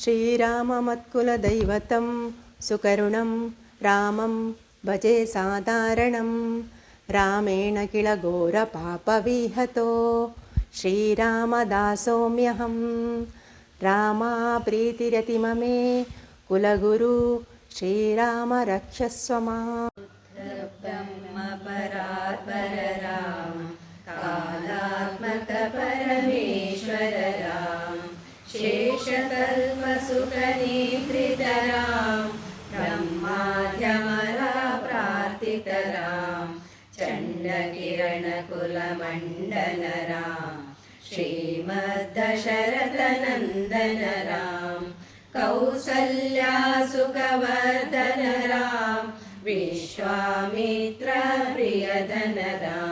श्रीराममत्कुलदैवतं सुकरुणं रामं भजे साधारणं रामेण घोरपापविहतो श्रीरामदासोम्यहं रामा प्रीतिरतिममे कुलगुरु श्रीराम रक्षस्व मा कल्पसुखनिद्रितरां ब्रह्माद्यमरा प्रार्थितरां चण्डकिरणकुलमण्डनरां श्रीमद्दशरथनन्दनरां कौसल्यासुखवर्धनरां विश्वामित्रप्रियधनराम्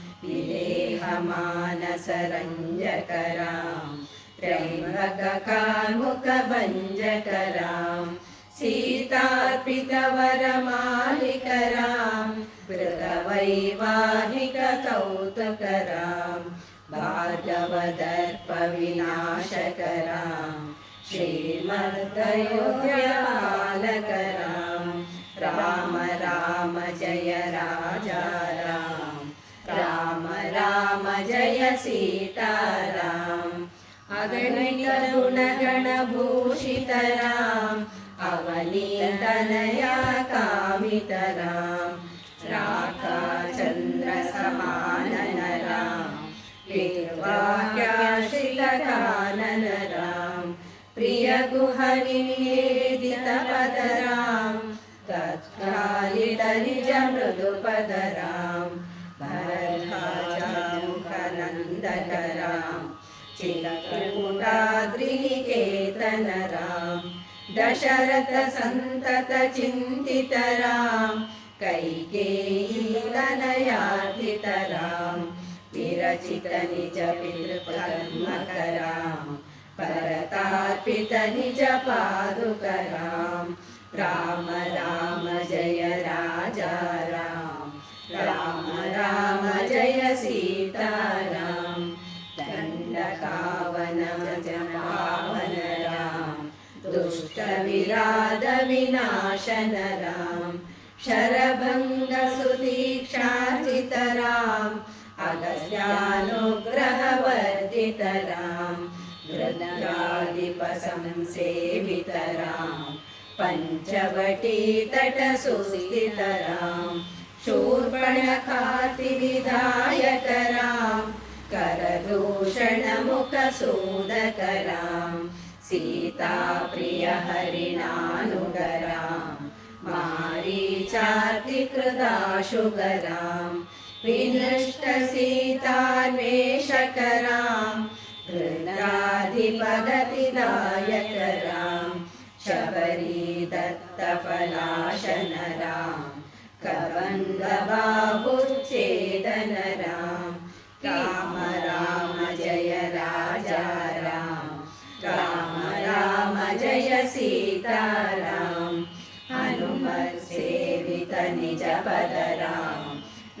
विदेहमानसरञ्जकरां त्र्यम्बककामुकभञ्जकरां सीतार्पितवरमालिकरां मृगवैवाहिककौतुकरां भार्गवदर्पविनाशकरां श्रीमद्दयोपालकरां राम राम जय राम राम जय सीताराम अवनी अवनीयतनया कामितराम राकाचन्द्र समाननराम देवाक्या शिलखाननराम प्रियगुहनिवेदित िकेतनराम दशरथ सन्तत चिन्तितराम कैकेयीलयार्थितराम विरचितनि च पितृकर्मकरा परतार्पितनि च पादुकराम् राम राम जय राजाराम राम राम जय सीताराम विराधविनाश न अगस्यानुग्रहवर्जितराम् शरभङ्ग पञ्चवटीतटसुस्थितराम् शूर्पणकातिविधायकराम् करदूषणमुखसूदकराम् सीता प्रिय सीताप्रियहरिणानुगरां मारीचातिकृदाशुकरां विनष्टसीतान्वेषकरां घृणाधिपगतिदायकरां शबरी दत्तफलाशनरां कबङ्गवा पदरां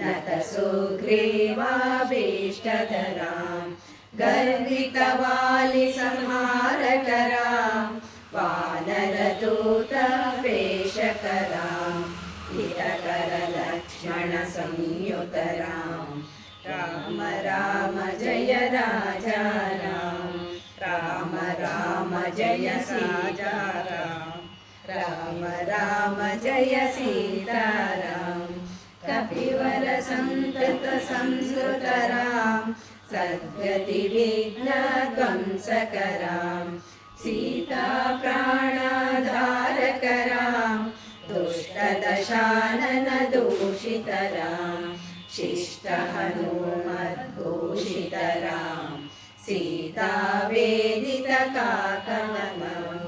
नत सुग्रीवाभीष्टधरां गर्वितवालिसंहारकरां वानरदूतवेषकरां हितकरलक्ष्मणसंयुतरां राम राम जय राजा राम राम राम जय सीता राम राम राम जय सीताराम कपिवर सन्तत संस्कृतरां शिष्ट सकरां सीता वेदित शिष्टहनुमद्घोषितरां सीतावेदितकाकमलं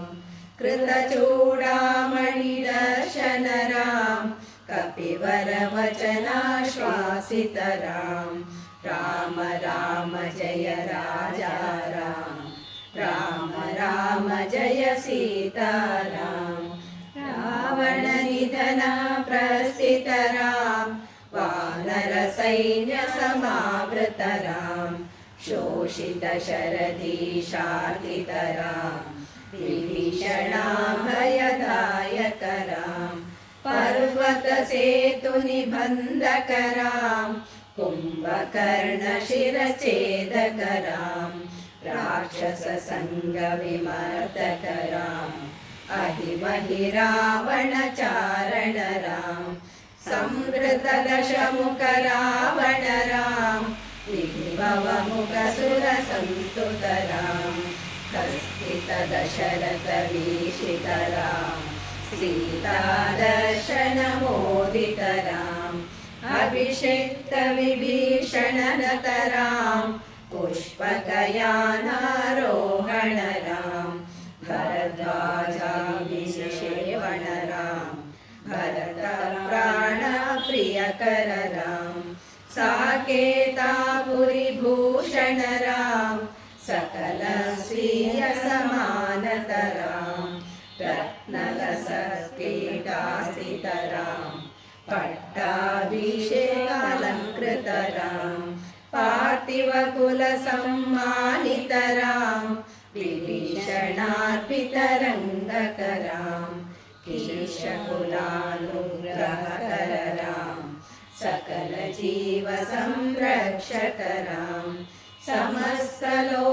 कृतचूडामणिदर्शनराम् वरवचनाश्वासितराम राम राम जय राजा राम राम राम जय सीताराम रावणनिधना प्रस्थितराम वानरसैन्यसमावृतराम शोषितशरदी शातितराम विभीषणा भयदाय सेतुनिबन्धकरां कुम्भकर्णशिरचेदकरां राक्षससङ्गविमर्दकराम् अहिमहि रावणचारणरां संवृतदशमुखरावणरां विभवमुखसुरसंस्तुतरां कस्तितदशरथवीक्षितराम् सीता दर्शन सीतादर्शनमोदितराम् अभिषिक्तविभीषणनतराम् पुष्पकयानारोहणराम् भरद्वाजाभिषेवणराम् भूषण राम पट्टाभिषेकालङ्कृतरां पार्थिवकुलसम्मानितरां विभीषणार्पितरङ्गकरां केशकुलानुग्रहकररां सकलजीवसंरक्षकरां समस्तलो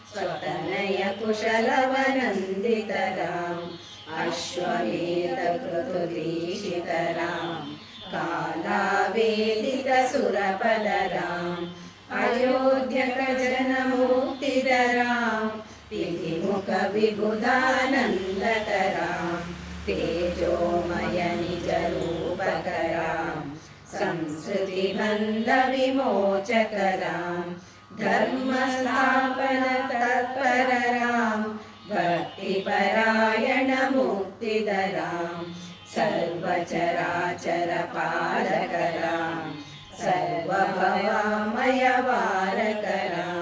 स्वतनयकुशलवनन्दितराम् अश्वमेधकृतुदीषितराम् कालावेदितसुरपदराम् कृतरा कालावेलितरपदराम् तेजोमयनिजरूपकराम् संस्कृतिबन्धविमोचकराम् ధర్మస్థాపన తత్పరరాం భక్తిపరాయణ ముక్తిదరాం సర్వచరాచర పాలకరాం सर्वभवामयवारकरां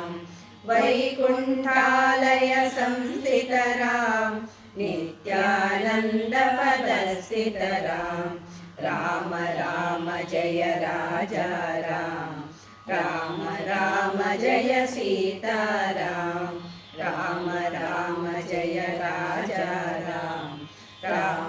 वैकुण्ठालय संस्थितरां नित्यानन्दपदस्थितरां राम राम जय राजा राम రామ రామ జయ సీతారాం రామ రామ జయ రాజారాం రామ